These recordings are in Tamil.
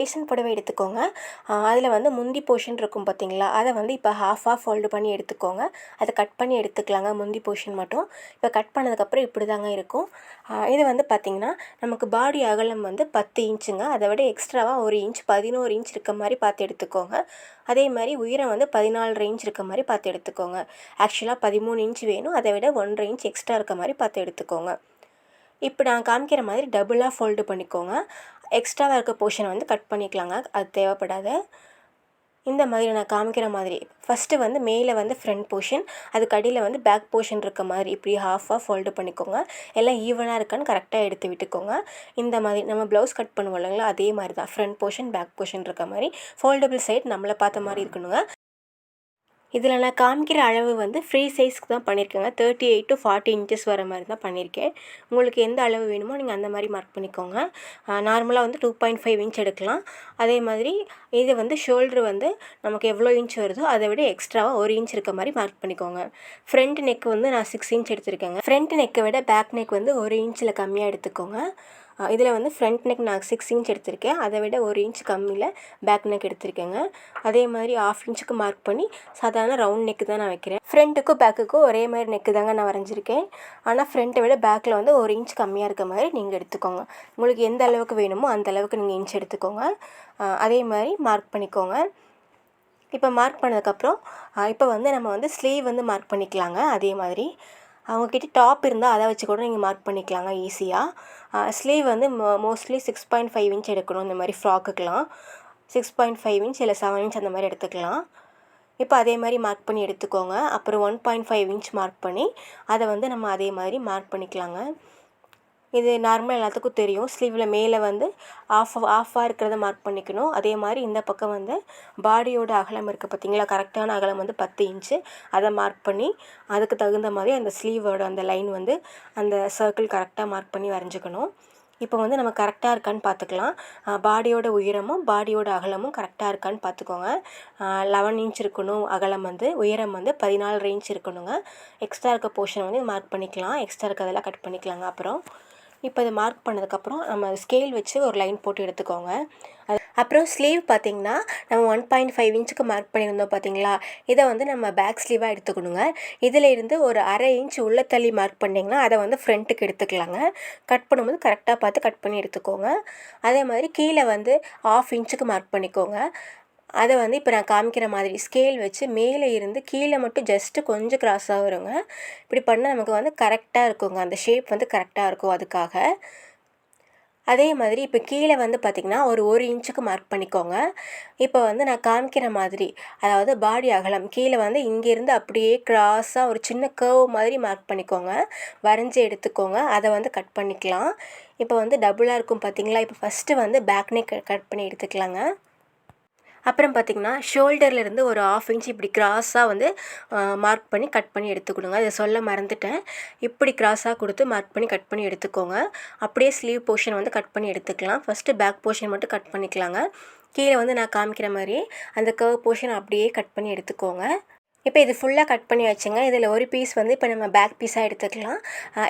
ரேஷன் புடவை எடுத்துக்கோங்க. அதில் வந்து முந்தி போர்ஷன் இருக்கும் பார்த்தீங்களா அதை வந்து இப்போ ஹாஃப் ஆஃப் ஃபோல்டு பண்ணி எடுத்துக்கோங்க. அதை கட் பண்ணி எடுத்துக்கலாங்க முந்தி போர்ஷன் மட்டும். இப்போ கட் பண்ணதுக்கப்புறம் இப்படி தாங்க இருக்கும் இது வந்து பார்த்திங்கன்னா நமக்கு பாடி அகலம் வந்து பத்து இன்ச்சுங்க அதை விட எக்ஸ்ட்ராவாக ஒரு இன்ச் பதினோரு இன்ச் இருக்க மாதிரி பார்த்து எடுத்துக்கோங்க. அதே மாதிரி உயரம் வந்து பதினாலு இன்ச் இருக்க மாதிரி பார்த்து எடுத்துக்கோங்க. ஆக்சுவலாக பதிமூணு இன்ச் வேணும். அதை விட ஒன்றரை இன்ச் எக்ஸ்ட்ரா இருக்க மாதிரி பார்த்து எடுத்துக்கோங்க. இப்போ நான் காமிக்கிற மாதிரி டபுளாக ஃபோல்டு பண்ணிக்கோங்க. எக்ஸ்ட்ராவாக இருக்க போர்ஷனை வந்து கட் பண்ணிக்கலாங்க. அது தேவைப்படாது. இந்த மாதிரி நான் காமிக்கிற மாதிரி. ஃபஸ்ட்டு வந்து மேலே வந்து ஃப்ரண்ட் போர்ஷன் அதுக்கு அடியில் வந்து பேக் போர்ஷன் இருக்க மாதிரி இப்படி ஹாஃபாக ஃபோல்டு பண்ணிக்கோங்க. எல்லாம் ஈவனாக இருக்கான்னு கரெக்டாக எடுத்து விட்டுக்கோங்க. இந்த மாதிரி நம்ம ப்ளவுஸ் கட் பண்ணுவோம் இல்லைங்களா? அதே மாதிரி தான். ஃப்ரண்ட் போர்ஷன் பேக் போர்ஷன் இருக்க மாதிரி. ஃபோல்டபுள் சைட் நம்மளை பார்த்த மாதிரி இருக்கணுங்க. இதில் நான் காமிக்கிற அளவு வந்து ஃப்ரீ சைஸ்க்கு தான் பண்ணியிருக்கேங்க. Thirty eight to forty inches வர மாதிரி தான் பண்ணியிருக்கேன். உங்களுக்கு எந்த அளவு வேணுமோ நீங்கள் அந்த மாதிரி மார்க் பண்ணிக்கோங்க. நார்மலாக வந்து டூ பாயிண்ட் ஃபைவ் இன்ச் எடுக்கலாம். அதே மாதிரி இது வந்து ஷோல்ட்ரு வந்து நமக்கு எவ்வளோ இன்ச் வருதோ அதை விட எக்ஸ்ட்ராவாக ஒரு இன்ச் இருக்க மாதிரி மார்க் பண்ணிக்கோங்க. ஃப்ரண்ட் நெக் வந்து நான் சிக்ஸ் இன்ச் எடுத்திருக்கேங்க. ஃப்ரண்ட் நெக்கை விட பேக் நெக் வந்து ஒரு இன்ச்சில் கம்மியாக எடுத்துக்கோங்க. இதில் வந்து ஃப்ரண்ட் நெக் நான் சிக்ஸ் இன்ச் எடுத்திருக்கேன். அதை விட ஒரு இன்ச் கம்மியில் பேக் நெக் எடுத்திருக்கேங்க. அதே மாதிரி ஆஃப் இன்ச்சுக்கு மார்க் பண்ணி சாதாரண ரவுண்ட் நெக்கு தான் நான் வைக்கிறேன். ஃப்ரண்ட்டுக்கும் பேக்குக்கும் ஒரே மாதிரி நெக்கு தாங்க நான் வரைஞ்சிருக்கேன். ஆனால் ஃப்ரண்ட்டை விட பேக்கில் வந்து ஒரு இன்ச் கம்மியாக இருக்க மாதிரி நீங்கள் எடுத்துக்கோங்க. உங்களுக்கு எந்த அளவுக்கு வேணுமோ அந்த அளவுக்கு நீங்கள் இன்ச் எடுத்துக்கோங்க. அதே மாதிரி மார்க் பண்ணிக்கோங்க. இப்போ மார்க் பண்ணதுக்கப்புறம் இப்போ வந்து நம்ம வந்து ஸ்லீவ் வந்து மார்க் பண்ணிக்கலாங்க. அதே மாதிரி. அவங்கக்கிட்ட டாப் இருந்தால் அதை வச்சு கூட நீங்கள் மார்க் பண்ணிக்கலாங்க ஈஸியாக ஸ்லீவ் வந்து mo mostly six point five inch எடுக்கணும் இந்த மாதிரி ஃப்ராக்குக்கெலாம் சிக்ஸ் பாயிண்ட் ஃபைவ் இன்ச் இல்லை செவன் இன்ச் அந்த மாதிரி எடுத்துக்கலாம். இப்போ அதே மாதிரி மார்க் பண்ணி எடுத்துக்கோங்க. அப்புறம் one point five inch mark பண்ணி அதை வந்து நம்ம அதே மாதிரி மார்க் பண்ணிக்கலாங்க. இது நார்மலாக எல்லாத்துக்கும் தெரியும். ஸ்லீவில் மேலே வந்து ஆஃப் ஆஃபாக இருக்கிறத மார்க் பண்ணிக்கணும். அதே மாதிரி இந்த பக்கம் வந்து பாடியோட அகலம் இருக்குது பார்த்தீங்களா கரெக்டான அகலம் வந்து பத்து இன்ச்சு அதை மார்க் பண்ணி அதுக்கு தகுந்த மாதிரி அந்த ஸ்லீவோட அந்த லைன் வந்து அந்த சர்க்கிள் கரெக்டாக மார்க் பண்ணி வரைஞ்சிக்கணும். இப்போ வந்து நம்ம கரெக்டாக இருக்கான்னு பார்த்துக்கலாம் பாடியோட உயரமும் பாடியோட அகலமும் கரெக்டாக இருக்கான்னு பார்த்துக்கோங்க லெவன் இன்ச் இருக்கணும். அகலம் வந்து உயரம் வந்து பதினாலு இன்ச் இருக்கணுங்க. எக்ஸ்ட்ரா இருக்க போர்ஷன் வந்து மார்க் பண்ணிக்கலாம். எக்ஸ்ட்ரா இருக்கிறதெல்லாம் கட் பண்ணிக்கலாங்க. அப்புறம் இப்போ இதை மார்க் பண்ணதுக்கப்புறம் நம்ம ஸ்கேல் வச்சு ஒரு லைன் போட்டு எடுத்துக்கோங்க. அது அப்புறம் ஸ்லீவ் பார்த்திங்கன்னா நம்ம ஒன் பாயிண்ட் ஃபைவ் இன்ச்சுக்கு மார்க் பண்ணியிருந்தோம் பார்த்தீங்களா? இதை வந்து நம்ம பேக் ஸ்லீவாக எடுத்துக்கணுங்க. இதில் இருந்து ஒரு அரை இன்ச் உள்ள தள்ளி மார்க் பண்ணிங்கன்னா அதை வந்து ஃப்ரண்ட்டுக்கு எடுத்துக்கலாங்க. கட் பண்ணும்போது கரெக்டாக பார்த்து கட் பண்ணி எடுத்துக்கோங்க. அதே மாதிரி கீழே வந்து ஆஃப் இன்ச்சுக்கு மார்க் பண்ணிக்கோங்க. அதை வந்து இப்போ நான் காமிக்கிற மாதிரி ஸ்கேல் வச்சு மேலே இருந்து கீழே மட்டும் ஜஸ்ட்டு கொஞ்சம் க்ராஸாக வருங்க. இப்படி பண்ணால் நமக்கு வந்து கரெக்டாக இருக்குங்க. அந்த ஷேப் வந்து கரெக்டாக இருக்கும் அதுக்காக. அதே மாதிரி இப்போ கீழே வந்து பார்த்திங்கன்னா ஒரு ஒரு இன்ச்சுக்கு மார்க் பண்ணிக்கோங்க. இப்போ வந்து நான் காமிக்கிற மாதிரி அதாவது பாடி அகலம் கீழே வந்து இங்கேருந்து அப்படியே க்ராஸாக ஒரு சின்ன கேர்வ் மாதிரி மார்க் பண்ணிக்கோங்க. வரைஞ்சி எடுத்துக்கோங்க. அதை வந்து கட் பண்ணிக்கலாம். இப்போ வந்து டபுளாக இருக்கும் பார்த்திங்களா இப்போ ஃபஸ்ட்டு வந்து பேக் நெக் கட் பண்ணி எடுத்துக்கலாங்க. அப்புறம் பார்த்திங்கன்னா ஷோல்டர்லேருந்து ஒரு ஆஃப் இன்ச் இப்படி க்ராஸாக வந்து மார்க் பண்ணி கட் பண்ணி எடுத்துக்கணுங்க. அதை சொல்ல மறந்துட்டேன். இப்படி க்ராஸாக கொடுத்து மார்க் பண்ணி கட் பண்ணி எடுத்துக்கோங்க. அப்படியே ஸ்லீவ் போர்ஷன் வந்து கட் பண்ணி எடுத்துக்கலாம். ஃபஸ்ட்டு பேக் போர்ஷன் மட்டும் கட் பண்ணிக்கலாங்க. கீழே வந்து நான் காமிக்கிற மாதிரி அந்த கர்வ் போர்ஷன் அப்படியே கட் பண்ணி எடுத்துக்கோங்க. இப்போ இது ஃபுல்லாக கட் பண்ணி வச்சுங்க. இதில் ஒரு பீஸ் வந்து இப்போ நம்ம பேக் பீஸாக எடுத்துக்கலாம்.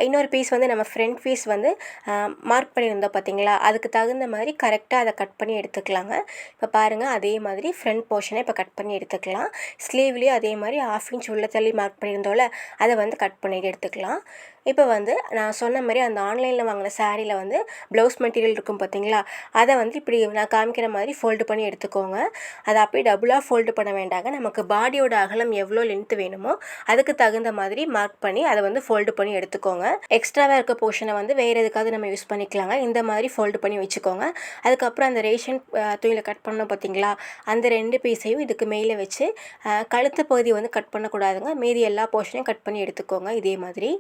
இன்னொரு பீஸ் வந்து நம்ம ஃப்ரண்ட் பீஸ் வந்து மார்க் பண்ணியிருந்தோம் பார்த்தீங்களா? அதுக்கு தகுந்த மாதிரி கரெக்டாக அதை கட் பண்ணி எடுத்துக்கலாங்க. இப்போ பாருங்கள் அதே மாதிரி ஃப்ரண்ட் போர்ஷனை இப்போ கட் பண்ணி எடுத்துக்கலாம். ஸ்லீவ்லேயும் அதே மாதிரி ஆஃப் இன்ச் உள்ள தள்ளி மார்க் பண்ணியிருந்தோம்ல அதை வந்து கட் பண்ணி எடுத்துக்கலாம். இப்போ வந்து நான் சொன்ன மாதிரி அந்த ஆன்லைனில் வாங்கின சாரியில் வந்து ப்ளவுஸ் மெட்டீரியல் இருக்கும் பார்த்தீங்களா? அதை வந்து இப்படி நான் காமிக்கிற மாதிரி ஃபோல்டு பண்ணி எடுத்துக்கோங்க. அதை அப்படியே டபுளாக ஃபோல்டு பண்ண வேண்டாங்க. நமக்கு பாடியோட அகலம் எவ்வளோ லென்த்து வேணுமோ அதுக்கு தகுந்த மாதிரி மார்க் பண்ணி அதை வந்து ஃபோல்டு பண்ணி எடுத்துக்கோங்க. எக்ஸ்ட்ராவாக இருக்க போர்ஷனை வந்து வேறு எதுக்காவது நம்ம யூஸ் பண்ணிக்கலாங்க. இந்த மாதிரி ஃபோல்டு பண்ணி வச்சுக்கோங்க. அதுக்கப்புறம் அந்த ரேஷன் துணியில் கட் பண்ணோம் பார்த்தீங்களா? அந்த ரெண்டு பீஸையும் இதுக்கு மேலே வச்சு கழுத்து பகுதி வந்து கட் பண்ணக்கூடாதுங்க. மீதி எல்லா போர்ஷனையும் கட் பண்ணி எடுத்துக்கோங்க. இதே மாதிரி.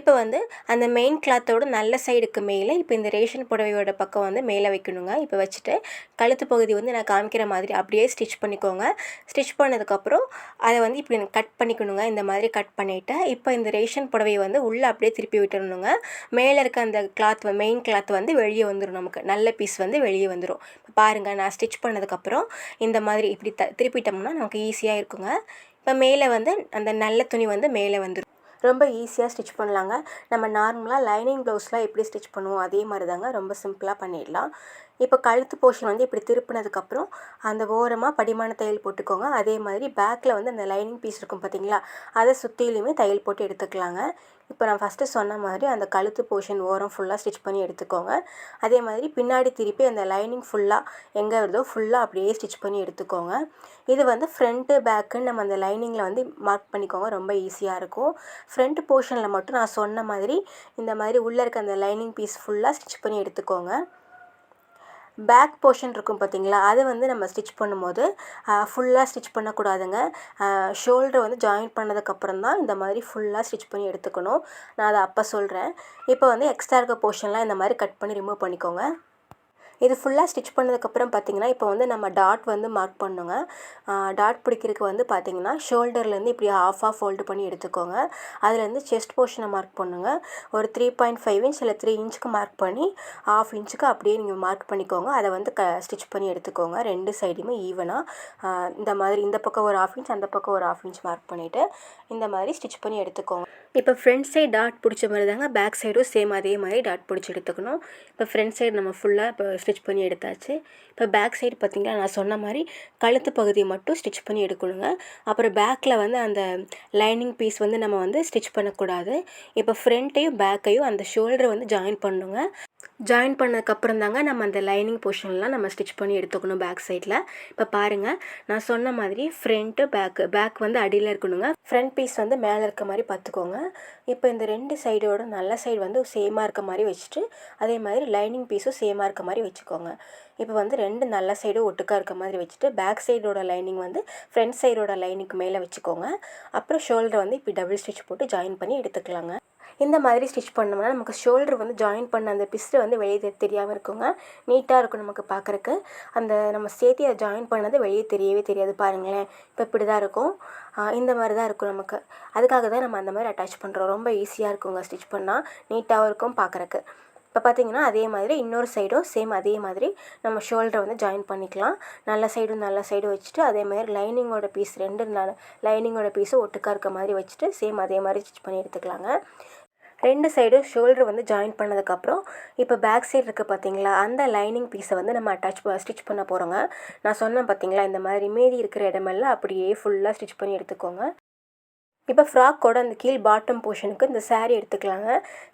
இப்போ வந்து அந்த மெயின் கிளாத்தோட நல்ல சைடுக்கு மேலே இப்போ இந்த ரேஷன் புடவையோட பக்கம் வந்து மேலே வைக்கணுங்க. இப்போ வச்சுட்டு கழுத்து பகுதி வந்து நான் காமிக்கிற மாதிரி அப்படியே ஸ்டிச் பண்ணிக்கோங்க. ஸ்டிச் பண்ணதுக்கப்புறம் அதை வந்து இப்படி கட் பண்ணிக்கணுங்க. இந்த மாதிரி கட் பண்ணிவிட்டு இப்போ இந்த ரேஷன் புடவையை வந்து உள்ளே அப்படியே திருப்பி விட்டுறணுங்க. மேலே இருக்க அந்த கிளாத் மெயின் கிளாத் வந்து வெளியே வந்துடும் நமக்கு. நல்ல பீஸ் வந்து வெளியே வந்துடும் இப்போ பாருங்கள் நான் ஸ்டிச் பண்ணதுக்கப்புறம் இந்த மாதிரி இப்படி த திருப்பிட்டோம்னா நமக்கு ஈஸியாக இருக்குங்க. இப்போ மேலே வந்து அந்த நல்ல துணி வந்து மேலே வந்துடும் ரொம்ப ஈஸியாக ஸ்டிச் பண்ணலாங்க. நம்ம நார்மலாக லைனிங் ப்ளவுஸ்லாம் எப்படி ஸ்டிச் பண்ணுவோம் அதே மாதிரி தாங்க ரொம்ப சிம்பிளாக பண்ணிடலாம். இப்போ கழுத்து போர்ஷன் வந்து இப்படி திருப்பினதுக்கப்புறம் அந்த ஓரமாக படிமான தையல் போட்டுக்கோங்க. அதே மாதிரி பேக்கில் வந்து அந்த லைனிங் பீஸ் இருக்கும் பார்த்தீங்களா அதை சுற்றிலையுமே தையல் போட்டு எடுத்துக்கலாங்க. இப்போ நான் ஃபஸ்ட்டு சொன்ன மாதிரி அந்த கழுத்து போர்ஷன் ஓரம் ஃபுல்லாக ஸ்டிச் பண்ணி எடுத்துக்கோங்க. அதே மாதிரி பின்னாடி திருப்பி அந்த லைனிங் ஃபுல்லாக எங்கே வருதோ ஃபுல்லாக அப்படியே ஸ்டிச் பண்ணி எடுத்துக்கோங்க. இது வந்து ஃப்ரண்ட்டு பேக்குன்னு நம்ம அந்த லைனிங்கில் வந்து மார்க் பண்ணிக்கோங்க. ரொம்ப ஈஸியாக இருக்கும். ஃப்ரண்ட் போர்ஷனில் மட்டும் நான் சொன்ன மாதிரி இந்த மாதிரி உள்ளே இருக்க அந்த லைனிங் பீஸ் ஃபுல்லாக ஸ்டிச் பண்ணி எடுத்துக்கோங்க. பேக் போர்ஷன் இருக்கும் பார்த்தீங்களா? அதை வந்து நம்ம ஸ்டிச் பண்ணும்போது ஃபுல்லாக ஸ்டிச் பண்ணக்கூடாதுங்க. ஷோல்டர் வந்து ஜாயின் பண்ணதுக்கப்புறம் தான் இந்த மாதிரி ஃபுல்லாக ஸ்டிச் பண்ணி எடுத்துக்கணும். நான் அதை அப்போ சொல்கிறேன் இப்போ வந்து எக்ஸ்ட்ரா இருக்க போர்ஷன்லாம் இந்த மாதிரி கட் பண்ணி ரிமூவ் பண்ணிக்கோங்க. இது ஃபுல்லாக ஸ்டிச் பண்ணதுக்கப்புறம் பார்த்திங்கன்னா இப்போ வந்து நம்ம டாட் வந்து மார்க் பண்ணுங்க. டாட் பிடிக்கிறதுக்கு வந்து பார்த்திங்கன்னா ஷோல்டர்லேருந்து இப்படி ஆஃப் ஆஃப் ஃபோல்டு பண்ணி எடுத்துக்கோங்க. அதுலேருந்து செஸ்ட் போர்ஷனை மார்க் பண்ணுங்க. ஒரு த்ரீ பாயிண்ட் ஃபைவ் இன்ச் இல்லை த்ரீ இன்ச்சுக்கு மார்க் பண்ணி ஆஃப் இன்ச்சுக்கு அப்படியே நீங்கள் மார்க் பண்ணிக்கோங்க. அதை வந்து க ஸ்டிச் பண்ணி எடுத்துக்கோங்க. ரெண்டு சைடுமே ஈவனாக இந்த மாதிரி இந்த பக்கம் ஒரு ஆஃப் இன்ச் அந்த பக்கம் ஒரு ஆஃப் இன்ச் மார்க் பண்ணிவிட்டு இந்த மாதிரி ஸ்டிச் பண்ணி எடுத்துக்கோங்க. இப்போ ஃப்ரண்ட் சைடு டாட் பிடிச்ச மாதிரி தாங்க பேக் சைடும் சேம் அதே மாதிரி டாட் பிடிச்சி எடுத்துக்கணும். இப்போ ஃப்ரண்ட் சைடு நம்ம ஃபுல்லாக இப்போ ஸ்டிச் பண்ணி எடுத்தாச்சு. இப்போ பேக் சைடு பார்த்திங்கன்னா நான் சொன்ன மாதிரி கழுத்து பகுதியை மட்டும் ஸ்டிச் பண்ணி எடுக்கணுங்க. அப்புறம் பேக்கில் வந்து அந்த லைனிங் பீஸ் வந்து நம்ம வந்து ஸ்டிச் பண்ணக்கூடாது. இப்போ ஃப்ரண்ட்டையும் பேக்கையும் அந்த ஷோல்டரை வந்து ஜாயின் பண்ணுங்க. ஜாயின் பண்ணதுக்கப்புறம் தாங்க நம்ம அந்த லைனிங் போர்ஷன்லாம் நம்ம ஸ்டிச் பண்ணி எடுத்துக்கணும் பேக் சைடில் இப்போ பாருங்கள் நான் சொன்ன மாதிரி ஃப்ரண்ட்டு பேக்கு பேக் வந்து அடியில் இருக்கணுங்க. ஃப்ரண்ட் பீஸ் வந்து மேலே இருக்க மாதிரி பார்த்துக்கோங்க. இப்போ இந்த ரெண்டு சைடோட நல்ல சைடு வந்து சேமாக இருக்க மாதிரி வச்சுட்டு அதே மாதிரி லைனிங் பீஸும் சேமாக இருக்க மாதிரி வச்சுக்கோங்க. இப்போ வந்து ரெண்டு நல்ல சைடும் ஒட்டுக்காக இருக்க மாதிரி வச்சுட்டு பேக் சைடோட லைனிங் வந்து ஃப்ரண்ட் சைடோட லைனிங்க்கு மேலே வச்சுக்கோங்க. அப்புறம் ஷோல்டர் வந்து இப்போ டபுள் ஸ்டிச் போட்டு ஜாயின் பண்ணி எடுத்துக்கலாங்க. இந்த மாதிரி ஸ்டிச் பண்ணோம்னா நமக்கு ஷோல்டர் வந்து ஜாயின் பண்ண அந்த பிஸ்ட்டு வந்து வெளியே தெரியாமல் இருக்குங்க. நீட்டாக இருக்கும் நமக்கு பார்க்குறக்கு அந்த நம்ம சேர்த்து அதை ஜாயின் பண்ணது வெளியே தெரியவே தெரியாது பாருங்களேன். இப்போ இப்படி தான் இருக்கும் இந்த மாதிரி தான் இருக்கும் நமக்கு. அதுக்காக தான் நம்ம அந்த மாதிரி அட்டாச் பண்ணுறோம் ரொம்ப ஈஸியாக இருக்குங்க ஸ்டிச் பண்ணால் நீட்டாகவும் இருக்கும் பார்க்குறக்கு இப்போ பார்த்தீங்கன்னா அதே மாதிரி இன்னொரு சைடும் சேம் அதே மாதிரி நம்ம ஷோல்டரை வந்து ஜாயின் பண்ணிக்கலாம். நல்ல சைடும் நல்ல சைடும் வச்சுட்டு அதே மாதிரி லைனிங்கோட பீஸ் ரெண்டு லைனிங்கோட பீஸும் ஒட்டுக்காக இருக்க மாதிரி வச்சுட்டு சேம் அதே மாதிரி ஸ்டிச் பண்ணி எடுத்துக்கலாங்க. ரெண்டு சைடும் ஷோல்டர் வந்து ஜாயின் பண்ணதுக்கப்புறம் இப்போ பேக் சைடு இருக்குது பார்த்தீங்களா அந்த லைனிங் பீஸை வந்து நம்ம அட்டாச் ஸ்டிச் பண்ண போகிறோங்க நான் சொன்னேன் பார்த்தீங்களா இந்த மாதிரி மீதி இருக்கிற இடமெல்லாம் அப்படியே ஃபுல்லாக ஸ்டிச் பண்ணி எடுத்துக்கோங்க. இப்போ ஃப்ராக்கோட அந்த கீழ் பாட்டம் போர்ஷனுக்கு இந்த சேரீ எடுத்துக்கலாங்க.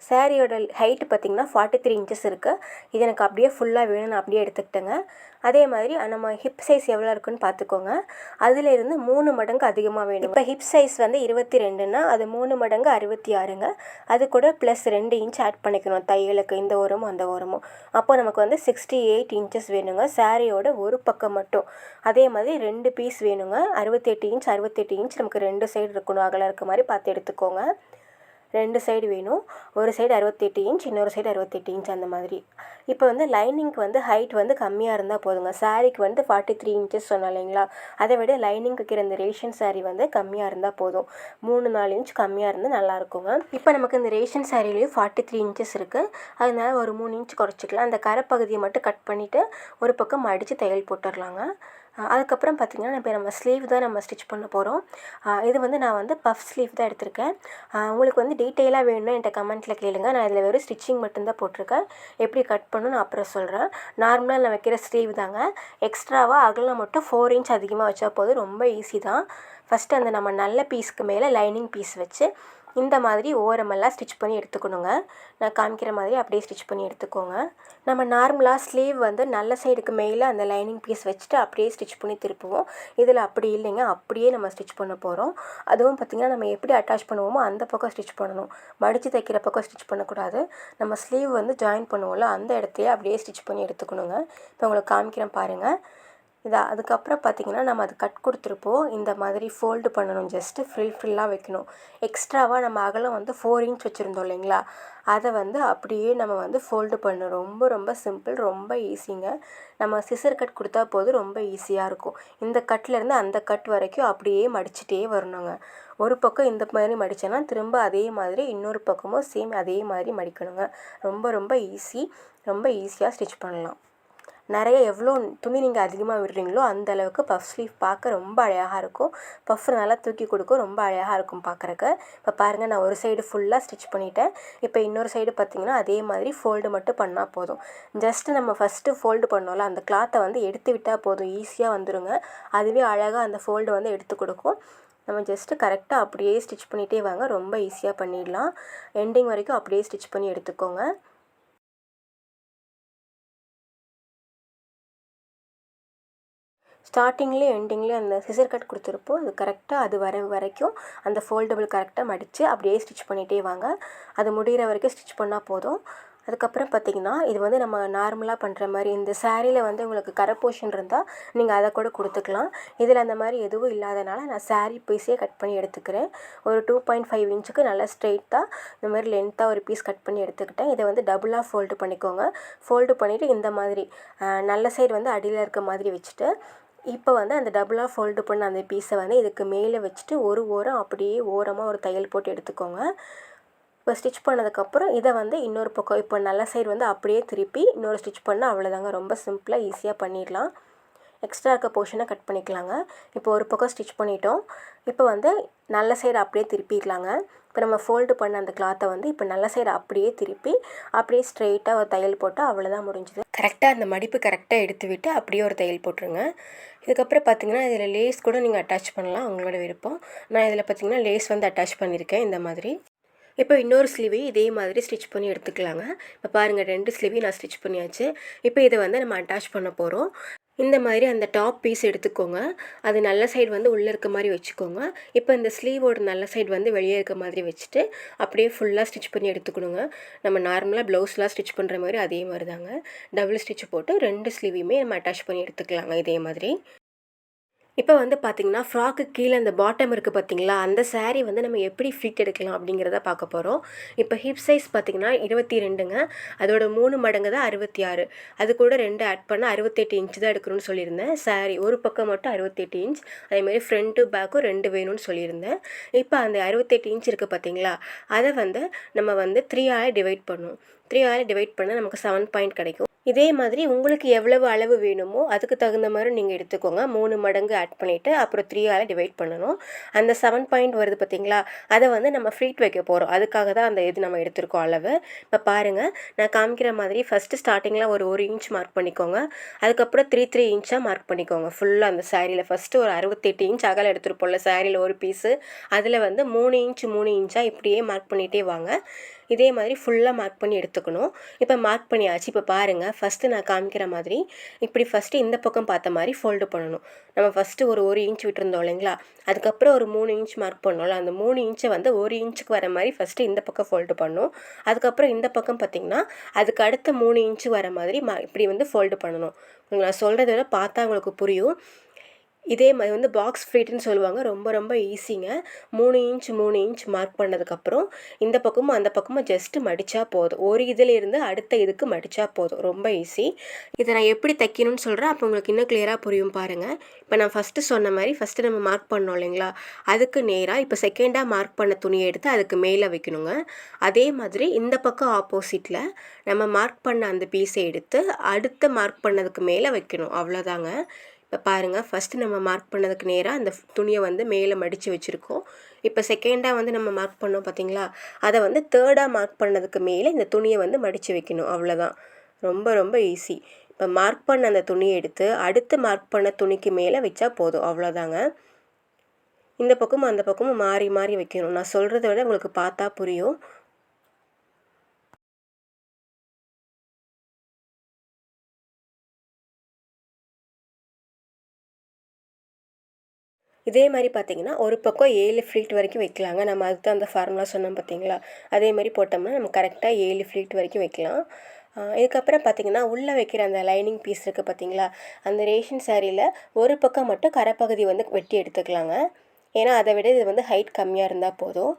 சேரீயோட ஹைட்டு பார்த்திங்கன்னா ஃபார்ட்டி த்ரீ இன்ச்சஸ் இருக்குது இது எனக்கு அப்படியே ஃபுல்லாக வேணும் நான் அப்படியே எடுத்துக்கிட்டேங்க. அதே மாதிரி நம்ம ஹிப் சைஸ் எவ்வளோ இருக்குன்னு பார்த்துக்கோங்க. அதிலேருந்து மூணு மடங்கு அதிகமாக வேணும். இப்போ ஹிப் சைஸ் வந்து இருபத்தி ரெண்டுன்னா அது மூணு மடங்கு அறுபத்தி ஆறுங்க அது கூட ப்ளஸ் ரெண்டு இன்ச் ஆட் பண்ணிக்கணும். தையலுக்கு இந்த ஓரமும் அந்த ஓரமும் அப்போ நமக்கு வந்து சிக்ஸ்டி எயிட் இன்ச்சஸ் வேணுங்க. சாரியோட ஒரு பக்கம் மட்டும். அதே மாதிரி ரெண்டு பீஸ் வேணுங்க. அறுபத்தெட்டு இன்ச் அறுபத்தெட்டு இன்ச் நமக்கு ரெண்டு சைடு இருக்கணும். அகலாக இருக்க மாதிரி பார்த்து எடுத்துக்கோங்க. ரெண்டு சைடு வேணும். ஒரு சைடு அறுபத்தெட்டு இன்ச் இன்னொரு சைடு அறுபத்தெட்டு இன்ச் அந்த மாதிரி. இப்போ வந்து லைனிங்க்கு வந்து ஹைட் வந்து கம்மியாக இருந்தால் போதுங்க. சாரீக்கு வந்து ஃபார்ட்டி த்ரீ இன்ச்சஸ் சொன்னோம் இல்லைங்களா? அதை விட லைனிங் வைக்கிற இந்த ரேஷன் சாரீ வந்து கம்மியாக இருந்தால் போதும். மூணு நாலு இன்ச் கம்மியாக இருந்தால் நல்லாயிருக்குங்க இப்போ நமக்கு இந்த ரேஷன் சாரிலையும் ஃபார்ட்டி த்ரீ இன்ச்சஸ் இருக்குது அதனால ஒரு மூணு இன்ச் குறைச்சிக்கலாம். அந்த கரைப்பகுதியை மட்டும் கட் பண்ணிவிட்டு ஒரு பக்கம் மடித்து தையல் போட்டுடலாங்க அதுக்கப்புறம் பார்த்திங்கன்னா இப்போ நம்ம ஸ்லீவ் தான் நம்ம ஸ்டிச் பண்ண போகிறோம் இது வந்து நான் வந்து பஃப் ஸ்லீவ் தான் எடுத்திருக்கேன். உங்களுக்கு வந்து டீட்டெயிலாக வேணும்னா என்கிட்ட கமெண்ட்டில் கேளுங்க. நான் இதில் வெறும் ஸ்டிச்சிங் மட்டும்தான் போட்டிருக்கேன். எப்படி கட் பண்ணணும் நான் அப்புறம் சொல்கிறேன் நார்மலாக நான் வைக்கிற ஸ்லீவ் தாங்க. எக்ஸ்ட்ராவாக அகலம் மட்டும் ஃபோர் இன்ச் அதிகமாக வச்சா போதும். ரொம்ப ஈஸி தான். ஃபஸ்ட்டு அந்த நம்ம நல்ல பீஸ்க்கு மேலே லைனிங் பீஸ் வச்சு இந்த மாதிரி ஓரமெல்லாம் ஸ்டிச் பண்ணி எடுத்துக்கணுங்க. நான் காமிக்கிற மாதிரி அப்படியே ஸ்டிச் பண்ணி எடுத்துக்கோங்க. நம்ம நார்மலாக ஸ்லீவ் வந்து நல்ல சைடுக்கு மேலே அந்த லைனிங் பீஸ் வச்சுட்டு அப்படியே ஸ்டிச் பண்ணி திருப்புவோம். இதில் அப்படி இல்லைங்க. அப்படியே நம்ம ஸ்டிச் பண்ண போகிறோம் அதுவும் பார்த்திங்கன்னா நம்ம எப்படி அட்டாச் பண்ணுவோமோ அந்த பக்கம் ஸ்டிச் பண்ணணும். மடித்து தைக்கிற பக்கம் ஸ்டிச் பண்ணக்கூடாது. நம்ம ஸ்லீவ் வந்து ஜாயின் பண்ணுவோம்ல அந்த இடத்தையே அப்படியே ஸ்டிச் பண்ணி எடுத்துக்கணுங்க. இப்போ உங்களுக்கு காமிக்கிறேன் பாருங்கள் இதை அதுக்கப்புறம் பார்த்திங்கன்னா நம்ம அது கட் கொடுத்துருப்போம் இந்த மாதிரி ஃபோல்டு பண்ணணும் ஜஸ்ட்டு ஃப்ரில் ஃப்ரில்லாக வைக்கணும். எக்ஸ்ட்ராவாக நம்ம அகலம் வந்து ஃபோர் இன்ச் வச்சுருந்தோம் இல்லைங்களா? அதை வந்து அப்படியே நம்ம வந்து ஃபோல்டு பண்ணணும். ரொம்ப ரொம்ப சிம்பிள் ரொம்ப ஈஸிங்க நம்ம சிசர் கட் கொடுத்தா போதும் ரொம்ப ஈஸியாக இருக்கும். இந்த கட்லேருந்து அந்த கட் வரைக்கும் அப்படியே மடிச்சுட்டே வரணுங்க. ஒரு பக்கம் இந்த மாதிரி மடித்தேன்னா திரும்ப அதே மாதிரி இன்னொரு பக்கமும் சேம் அதே மாதிரி மடிக்கணுங்க. ரொம்ப ரொம்ப ஈஸி ரொம்ப ஈஸியாக ஸ்டிச் பண்ணலாம். நிறைய எவ்வளோ துணி நீங்கள் அதிகமாக விடுறீங்களோ அந்த அளவுக்கு பஃப் ஸ்லீவ் பார்க்க ரொம்ப அழகாக இருக்கும். பஃப் நல்லா தூக்கி கொடுக்கும் ரொம்ப அழகாக இருக்கும் பார்க்குறக்கு. இப்போ பாருங்கள் நான் ஒரு சைடு ஃபுல்லாக ஸ்டிச் பண்ணிட்டேன். இப்போ இன்னொரு சைடு பார்த்திங்கன்னா அதே மாதிரி ஃபோல்டு மட்டும் பண்ணால் போதும். ஜஸ்ட்டு நம்ம ஃபஸ்ட்டு ஃபோல்டு பண்ணோம்ல அந்த கிளாத்தை வந்து எடுத்து விட்டால் போதும். ஈஸியாக வந்துருங்க. அதுவே அழகாக அந்த ஃபோல்டு வந்து எடுத்து கொடுக்கும். நம்ம ஜஸ்ட்டு கரெக்டாக அப்படியே ஸ்டிச் பண்ணிகிட்டே வாங்க. ரொம்ப ஈஸியாக பண்ணிடலாம். எண்டிங் வரைக்கும் அப்படியே ஸ்டிச் பண்ணி எடுத்துக்கோங்க. ஸ்டார்டிங்லேயும் எண்டிங்லேயும் அந்த சிசர் கட் கொடுத்துருப்போம். அது கரெக்டாக அது வர வரைக்கும் அந்த ஃபோல்டபுள் கரெக்டாக மடித்து அப்படியே ஸ்டிச் பண்ணிகிட்டே வாங்க. அது முடிகிற வரைக்கும் ஸ்டிச் பண்ணால் போதும். அதுக்கப்புறம் பார்த்திங்கன்னா இது வந்து நம்ம நார்மலாக பண்ணுற மாதிரி இந்த சேரீயில் வந்து உங்களுக்கு கரை போர்ஷன் இருந்தால் நீங்கள் அதை கூட கொடுத்துக்கலாம். இதில் அந்த மாதிரி எதுவும் இல்லாதனால நான் சாரீ பீஸே கட் பண்ணி எடுத்துக்கிறேன். ஒரு டூ பாயிண்ட் ஃபைவ் இன்ச்சுக்கு நல்லா ஸ்ட்ரெயிட்டாக இந்த மாதிரி லென்த்தாக ஒரு பீஸ் கட் பண்ணி எடுத்துக்கிட்டேன். இதை வந்து டபுளாக ஃபோல்டு பண்ணிக்கோங்க. ஃபோல்டு பண்ணிவிட்டு இந்த மாதிரி நல்ல சைடு வந்து அடியில் இருக்க மாதிரி வச்சுட்டு இப்போ வந்து அந்த டபுளாக ஃபோல்டு பண்ண அந்த பீஸை வந்து இதுக்கு மேலே வச்சுட்டு ஒரு ஓரம் அப்படியே ஓரமாக ஒரு தையல் போட்டு எடுத்துக்கோங்க. இப்போ ஸ்டிச் பண்ணதுக்கப்புறம் இதை வந்து இன்னொரு பக்கம் இப்போ நல்ல சைடு வந்து அப்படியே திருப்பி இன்னொரு ஸ்டிச் பண்ணால் அவ்வளோதாங்க ரொம்ப சிம்பிளாக ஈஸியாக பண்ணிடலாம். எக்ஸ்ட்ரா இருக்க போர்ஷனை கட் பண்ணிக்கலாங்க. இப்போ ஒரு பக்கம் ஸ்டிச் பண்ணிட்டோம். இப்போ வந்து நல்ல சைடு அப்படியே திருப்பிடலாங்க. இப்போ நம்ம ஃபோல்டு பண்ண அந்த கிளாத்தை வந்து இப்போ நல்ல சைடு அப்படியே திருப்பி அப்படியே ஸ்ட்ரெயிட்டாக ஒரு தையல் போட்டால் அவ்வளோதான் முடிஞ்சுது. கரெக்டாக அந்த மடிப்பு கரெக்டாக எடுத்து விட்டு அப்படியே ஒரு தையல் போட்டுருங்க. இதுக்கப்புறம் பார்த்திங்கன்னா இதில் லேஸ் கூட நீங்கள் அட்டாச் பண்ணலாம். உங்களோட விருப்பம். நான் இதில் பார்த்திங்கன்னா லேஸ் வந்து அட்டாச் பண்ணியிருக்கேன் இந்த மாதிரி. இப்போ இன்னொரு ஸ்லீவையும் இதே மாதிரி ஸ்டிச் பண்ணி எடுத்துக்கலாங்க. இப்போ பாருங்கள் ரெண்டு ஸ்லீவையும் நான் ஸ்டிச் பண்ணியாச்சு. இப்போ இதை வந்து நம்ம அட்டாச் பண்ண போகிறோம். இந்த மாதிரி அந்த டாப் பீஸ் எடுத்துக்கோங்க. அது நல்ல சைடு வந்து உள்ளே இருக்க மாதிரி வச்சுக்கோங்க. இப்போ இந்த ஸ்லீவோட நல்ல சைடு வந்து வெளியே இருக்க மாதிரி வச்சுட்டு அப்படியே ஃபுல்லாக ஸ்டிச் பண்ணி எடுத்துக்கணுங்க. நம்ம நார்மலாக ப்ளவுஸ்லாம் ஸ்டிச் பண்ணுற மாதிரி அதே மாதிரி தாங்க டபுள் ஸ்டிச் போட்டு ரெண்டு ஸ்லீவையுமே நம்ம அட்டாச் பண்ணி எடுத்துக்கலாங்க இதே மாதிரி. இப்போ வந்து பார்த்திங்கன்னா ஃப்ராக்கு கீழே அந்த பாட்டம் இருக்குது பார்த்திங்களா? அந்த சேரீ வந்து நம்ம எப்படி ஃபிட் எடுக்கலாம் அப்படிங்கிறத பார்க்க போகிறோம் இப்போ ஹிப் சைஸ் பார்த்திங்கன்னா இருபத்தி ரெண்டுங்க அதோட மூணு மடங்கு தான் அறுபத்தி ஆறு. அது கூட ரெண்டு ஆட் பண்ணால் அறுபத்தெட்டு இன்ச் தான் எடுக்கணும்னு சொல்லியிருந்தேன். சாரீ ஒரு பக்கம் மட்டும் அறுபத்தெட்டு இன்ச் அதேமாதிரி ஃப்ரண்ட்டு பேக்கும் ரெண்டு வேணும்னு சொல்லியிருந்தேன். இப்போ அந்த அறுபத்தெட்டு இன்ச் இருக்குது பார்த்திங்களா? அதை வந்து நம்ம வந்து த்ரீ ஆக டிவைட் பண்ணும். த்ரீ ஆர் டிவைட் பண்ணால் நமக்கு செவன் பாயிண்ட் கிடைக்கும். இதே மாதிரி உங்களுக்கு எவ்வளவு அளவு வேணுமோ அதுக்கு தகுந்த மாதிரி நீங்கள் எடுத்துக்கோங்க. மூணு மடங்கு ஆட் பண்ணிவிட்டு அப்புறம் த்ரீ த்ரீயால் டிவைட் பண்ணணும். அந்த செவன் பாயிண்ட் வருது பார்த்தீங்களா? அதை வந்து நம்ம ஃப்ரீட் வைக்க போகிறோம் அதுக்காக தான் அந்த இது நம்ம எடுத்திருக்கோம் அளவு. இப்போ பாருங்கள் நான் காமிக்கிற மாதிரி ஃபஸ்ட்டு ஸ்டார்டிங்கில் ஒரு ஒரு இன்ச் மார்க் பண்ணிக்கோங்க. அதுக்கப்புறம் த்ரீ த்ரீ இன்ச்சாக மார்க் பண்ணிக்கோங்க. ஃபுல்லாக அந்த சாரியில் ஃபஸ்ட்டு ஒரு அறுபத்தெட்டு இன்ச் அகல எடுத்துருப்போம்ல சாரியில் ஒரு பீஸு அதில் வந்து மூணு இன்ச் மூணு இன்ச்சாக இப்படியே மார்க் பண்ணிகிட்டே வாங்க. இதே மாதிரி ஃபுல்லாக மார்க் பண்ணி எடுத்துக்கணும். இப்போ மார்க் பண்ணியாச்சு. இப்போ பாருங்கள் ஃபஸ்ட்டு நான் காமிக்கிற மாதிரி இப்படி ஃபஸ்ட்டு இந்த பக்கம் பார்த்த மாதிரி ஃபோல்டு பண்ணணும். நம்ம ஃபஸ்ட்டு ஒரு ஒரு இன்ச் விட்டுருந்தோம் இல்லைங்களா? அதுக்கப்புறம் ஒரு மூணு இன்ச் மார்க் பண்ணோம்ல அந்த மூணு இன்ச்சை வந்து ஒரு இன்ச்சுக்கு வர மாதிரி ஃபஸ்ட்டு இந்த பக்கம் ஃபோல்டு பண்ணணும் அதுக்கப்புறம் இந்த பக்கம் பார்த்திங்கன்னா அதுக்கு அடுத்த மூணு இன்ச்சு வர மாதிரி மா இப்படி வந்து ஃபோல்டு பண்ணணும். நான் சொல்கிறத விட பார்த்தா உங்களுக்கு புரியும். இதே மாதிரி வந்து பாக்ஸ் ஃபிட்னு சொல்லுவாங்க. ரொம்ப ரொம்ப ஈஸிங்க மூணு இன்ச் மூணு இன்ச் மார்க் பண்ணதுக்கப்புறம் இந்த பக்கமும் அந்த பக்கமும் ஜஸ்ட்டு மடித்தா போதும். ஒரு இதிலிருந்து அடுத்த இதுக்கு மடித்தா போதும். ரொம்ப ஈஸி இதை நான் எப்படி தைக்கணும்னு சொல்கிறேன் அப்போ உங்களுக்கு இன்னும் கிளியராக புரியும் பாருங்கள் இப்போ நான் ஃபஸ்ட்டு சொன்ன மாதிரி ஃபஸ்ட்டு நம்ம மார்க் பண்ணோம் இல்லைங்களா? அதுக்கு நேராக இப்போ செகண்டாக மார்க் பண்ண துணியை எடுத்து அதுக்கு மேலே வைக்கணுங்க. அதே மாதிரி இந்த பக்கம் ஆப்போசிட்டில் நம்ம மார்க் பண்ண அந்த பீஸை எடுத்து அடுத்த மார்க் பண்ணதுக்கு மேலே வைக்கணும். அவ்வளோதாங்க இப்போ பாருங்கள் ஃபஸ்ட்டு நம்ம மார்க் பண்ணதுக்கு நேராக அந்த துணியை வந்து மேலே மடித்து வச்சுருக்கோம். இப்போ செகண்டாக வந்து நம்ம மார்க் பண்ணோம் பார்த்தீங்களா அதை வந்து தேர்டாக மார்க் பண்ணதுக்கு மேலே இந்த துணியை வந்து மடித்து வைக்கணும் அவ்வளோதான் ரொம்ப ரொம்ப ஈஸி இப்போ மார்க் பண்ண அந்த துணியை எடுத்து அடுத்து மார்க் பண்ண துணிக்கு மேலே வச்சா போதும் அவ்வளோதாங்க இந்த பக்கமும் அந்த பக்கமும் மாறி மாறி வைக்கணும். நான் சொல்கிறத விட உங்களுக்கு பார்த்தா புரியும். இதே மாதிரி பார்த்தீங்கன்னா ஒரு பக்கம் ஏழு ஃப்ளீட் வரைக்கும் வைக்கலாங்க. நம்ம அதுக்கு அந்த ஃபார்முலா சொன்னோம் பார்த்தீங்களா? அதே மாதிரி போட்டோம்னா நம்ம கரெக்டாக ஏழு ஃப்ளீட் வரைக்கும் வைக்கலாம். இதுக்கப்புறம் பார்த்திங்கன்னா உள்ளே வைக்கிற அந்த லைனிங் பீஸ் இருக்குது பார்த்தீங்களா? அந்த ரேஷன் சாரியில் ஒரு பக்கம் மட்டும் கரைப்பகுதி வந்து வெட்டி எடுத்துக்கலாங்க. ஏன்னா அதை விட இது வந்து ஹைட் கம்மியாக இருந்தால் போதும்.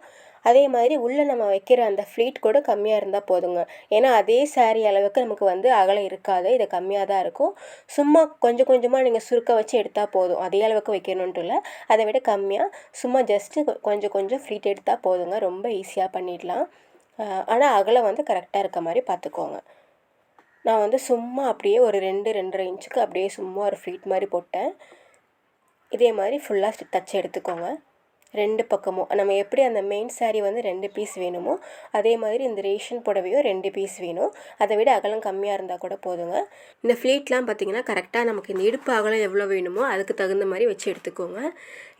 அதே மாதிரி உள்ளே நம்ம வைக்கிற அந்த ஃப்ளீட் கூட கம்மியாக இருந்தால் போதுங்க. ஏன்னா அதே சாரீ அளவுக்கு நமக்கு வந்து அகலம் இருக்காது. இது கம்மியாக தான் இருக்கும். சும்மா கொஞ்சம் கொஞ்சமாக நீங்கள் சுருக்க வச்சு எடுத்தால் போதும். அதே அளவுக்கு வைக்கணுன்ட்டு இல்லை. அதை விட கம்மியாக சும்மா ஜஸ்ட்டு கொஞ்சம் கொஞ்சம் ஃப்ளீட் எடுத்தால் போதுங்க. ரொம்ப ஈஸியாக பண்ணிடலாம். ஆனால் அகலம் வந்து கரெக்டாக இருக்க மாதிரி பார்த்துக்கோங்க நான் வந்து சும்மா அப்படியே ஒரு ரெண்டு ரெண்டரை இன்ச்சுக்கு அப்படியே சும்மா ஒரு ஃப்ளீட் மாதிரி போட்டேன். இதே மாதிரி ஃபுல்லாக தச்சு எடுத்துக்கோங்க. ரெண்டு பக்கமும். நம்ம எப்படி அந்த மெயின் சாரீ வந்து ரெண்டு பீஸ் வேணுமோ அதே மாதிரி இந்த ரேஷன் புடவையும் ரெண்டு பீஸ் வேணும். அதை விட அகலம் கம்மியாக இருந்தால் கூட போதுங்க. இந்த ஃப்ளீட்லாம் பார்த்தீங்கன்னா கரெக்டாக நமக்கு இந்த இடுப்பு அகலம் எவ்வளோ வேணுமோ அதுக்கு தகுந்த மாதிரி வச்சு எடுத்துக்கோங்க.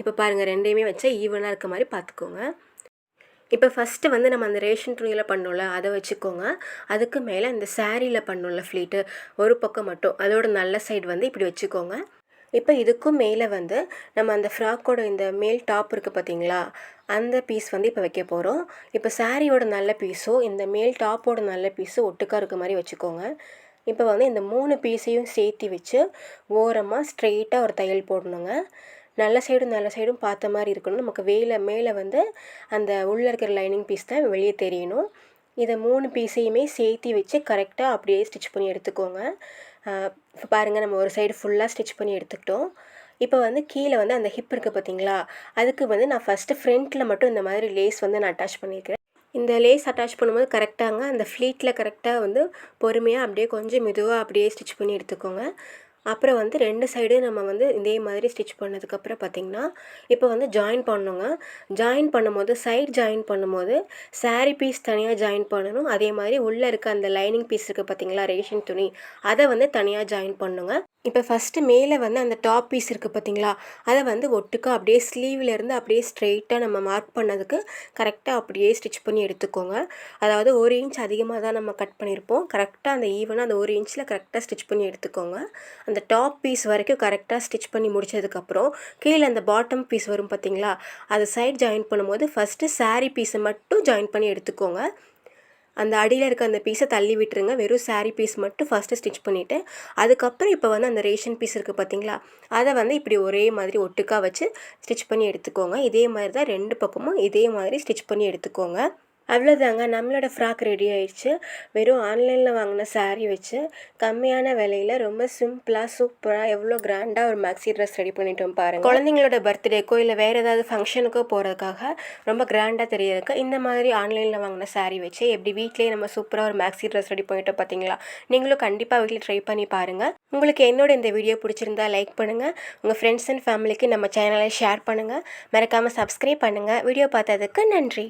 இப்போ பாருங்கள் ரெண்டையுமே வச்சா ஈவனாக இருக்க மாதிரி பார்த்துக்கோங்க இப்போ ஃபஸ்ட்டு வந்து நம்ம அந்த ரேஷன் துணியில் பண்ணோம்ல அதை வச்சுக்கோங்க. அதுக்கு மேலே இந்த சாரியில் பண்ணோம்ல ஃப்ளீட்டு ஒரு பக்கம் மட்டும். அதோட நல்ல சைடு வந்து இப்படி வச்சுக்கோங்க. இப்போ இதுக்கும் மேலே வந்து நம்ம அந்த ஃப்ராக்கோட இந்த மேல் டாப் இருக்குது பார்த்தீங்களா? அந்த பீஸ் வந்து இப்போ வைக்க போகிறோம். இப்போ சாரியோட நல்ல பீஸும் இந்த மேல் டாப்போட நல்ல பீஸும் ஒட்டுக்காக இருக்க மாதிரி வச்சுக்கோங்க. இப்போ வந்து இந்த மூணு பீஸையும் சேர்த்து வச்சு ஓரமாக ஸ்ட்ரெயிட்டாக ஒரு தையல் போடணுங்க. நல்ல சைடும் நல்ல சைடும் பார்த்த மாதிரி இருக்கணும். நமக்கு வேலை மேலே வந்து அந்த உள்ளே இருக்கிற லைனிங் பீஸ் தான் வெளியே தெரியணும். இதை மூணு பீஸையுமே சேர்த்து வச்சு கரெக்டாக அப்படியே ஸ்டிச் பண்ணி எடுத்துக்கோங்க. இப்போ பாருங்கள் நம்ம ஒரு சைடு ஃபுல்லாக ஸ்டிச் பண்ணி எடுத்துக்கிட்டோம். இப்போ வந்து கீழே வந்து அந்த ஹிப் இருக்குது பார்த்தீங்களா அதுக்கு வந்து நான் ஃபஸ்ட்டு ஃப்ரண்ட்டில் மட்டும் இந்த மாதிரி லேஸ் வந்து நான் அட்டாச் பண்ணியிருக்கிறேன் இந்த லேஸ் அட்டாச் பண்ணும்போது கரெக்டாங்க அந்த ஃப்ளீட்டில் கரெக்டாக வந்து பொறுமையாக அப்படியே கொஞ்சம் மெதுவாக அப்படியே ஸ்டிச் பண்ணி எடுத்துக்கோங்க. அப்புறம் வந்து ரெண்டு சைடு நம்ம வந்து இதே மாதிரி ஸ்டிச் பண்ணதுக்கப்புறம் பார்த்திங்கன்னா இப்போ வந்து ஜாயின் பண்ணணுங்க ஜாயின் பண்ணும்போது சைட் ஜாயின் பண்ணும்போது சாரீ பீஸ் தனியாக ஜாயின் பண்ணணும். அதே மாதிரி உள்ளே இருக்க அந்த லைனிங் பீஸ் இருக்குது பார்த்தீங்களா ரேஷன் துணி அதை வந்து தனியாக ஜாயின் பண்ணுங்க. இப்போ ஃபஸ்ட்டு மேலே வந்து அந்த டாப் பீஸ் இருக்குது பார்த்திங்களா அதை வந்து ஒட்டுக்கா அப்படியே ஸ்லீவில் இருந்து அப்படியே ஸ்ட்ரெயிட்டாக நம்ம மார்க் பண்ணதுக்கு கரெக்டாக அப்படியே ஸ்டிச் பண்ணி எடுத்துக்கோங்க. அதாவது ஒரு இன்ச் அதிகமாக தான் நம்ம கட் பண்ணியிருப்போம் கரெக்டாக அந்த ஈவனாக அந்த ஒரு இன்ச்சில் கரெக்டாக ஸ்டிச் பண்ணி எடுத்துக்கோங்க. அந்த டாப் பீஸ் வரைக்கும் கரெக்டாக ஸ்டிச் பண்ணி முடிச்சதுக்கப்புறம் கீழே அந்த பாட்டம் பீஸ் வரும் பார்த்தீங்களா? அது சைட் ஜாயின் பண்ணும்போது ஃபஸ்ட்டு சாரீ பீஸை மட்டும் ஜாயின் பண்ணி எடுத்துக்கோங்க. அந்த அடியில் இருக்க அந்த பீஸை தள்ளி விட்டுருங்க. வெறும் சாரீ பீஸ் மட்டும் ஃபஸ்ட்டு ஸ்டிச் பண்ணிவிட்டு அதுக்கப்புறம் இப்போ வந்து அந்த ரேஷன் பீஸ் இருக்குது பார்த்தீங்களா? அதை வந்து இப்படி ஒரே மாதிரி ஒட்டுக்கா வச்சு ஸ்டிச் பண்ணி எடுத்துக்கோங்க. இதே மாதிரி தான் ரெண்டு பக்கமும் இதே மாதிரி ஸ்டிச் பண்ணி எடுத்துக்கோங்க. அவ்வளோதாங்க நம்மளோட ஃப்ராக் ரெடி ஆயிடுச்சு. வெறும் ஆன்லைனில் வாங்கின saree வச்சு கம்மியான விலையில் ரொம்ப சிம்பிளாக சூப்பராக எவ்வளோ கிராண்டாக ஒரு மேக்ஸி ட்ரெஸ் ரெடி பண்ணிட்டோம் பாருங்கள் குழந்தைங்களோட பர்த்டேக்கோ இல்லை வேறு ஏதாவது ஃபங்க்ஷனுக்கோ போகிறதுக்காக ரொம்ப கிராண்டாக தெரியறதுக்கு இந்த மாதிரி ஆன்லைனில் வாங்கின saree வச்சு எப்படி வீட்டிலேயே நம்ம சூப்பராக ஒரு மேக்ஸி ட்ரெஸ் ரெடி பண்ணிட்டோம் பார்த்தீங்களா நீங்களும் கண்டிப்பாக வீட்டில் ட்ரை பண்ணி பாருங்கள் உங்களுக்கு என்னோட இந்த வீடியோ பிடிச்சிருந்தா லைக் பண்ணுங்கள் உங்கள் ஃப்ரெண்ட்ஸ் அண்ட் ஃபேமிலிக்கு நம்ம சேனலை ஷேர் பண்ணுங்கள் மறக்காமல் சப்ஸ்கிரைப் பண்ணுங்கள் வீடியோ பார்த்ததுக்கு நன்றி.